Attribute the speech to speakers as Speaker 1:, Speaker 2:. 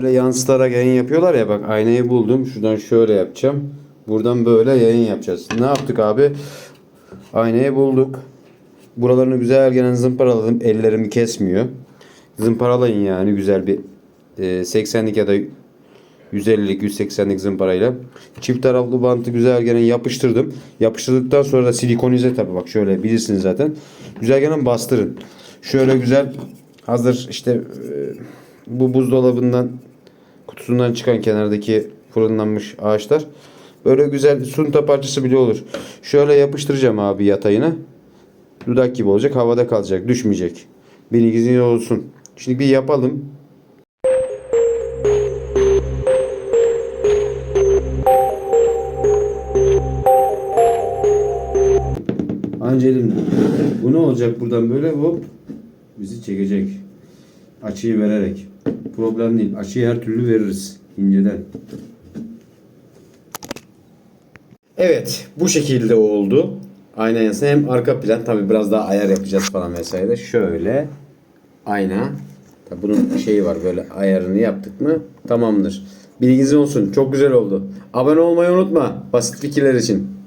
Speaker 1: Böyle yansıtarak yayın yapıyorlar ya bak aynayı buldum. Şuradan şöyle yapacağım. Buradan böyle yayın yapacağız. Ne yaptık abi? Aynayı bulduk. Buralarını güzel gene zımparaladım. Ellerimi kesmiyor. Zımparalayın yani güzel bir e, 80'lik ya da 150'lik 180'lik zımparayla. Çift taraflı bantı güzel gene yapıştırdım. Yapıştırdıktan sonra da silikonize tabi bak şöyle bilirsiniz zaten. Güzel gene bastırın. Şöyle güzel hazır işte e, bu buzdolabından kutusundan çıkan kenardaki fırınlanmış ağaçlar. Böyle güzel sunta parçası bile olur. Şöyle yapıştıracağım abi yatayına. Dudak gibi olacak. Havada kalacak. Düşmeyecek. Bilginiz olsun. Şimdi bir yapalım. Anca elimde. Bu ne olacak buradan böyle hop bizi çekecek. Açıyı vererek. Problem değil. Açıyı her türlü veririz inceden. Evet bu şekilde oldu. Ayna yansın hem arka plan tabi biraz daha ayar yapacağız falan vesaire. Şöyle ayna. Tabii bunun şeyi var böyle ayarını yaptık mı tamamdır. Bilginiz olsun çok güzel oldu. Abone olmayı unutma basit fikirler için.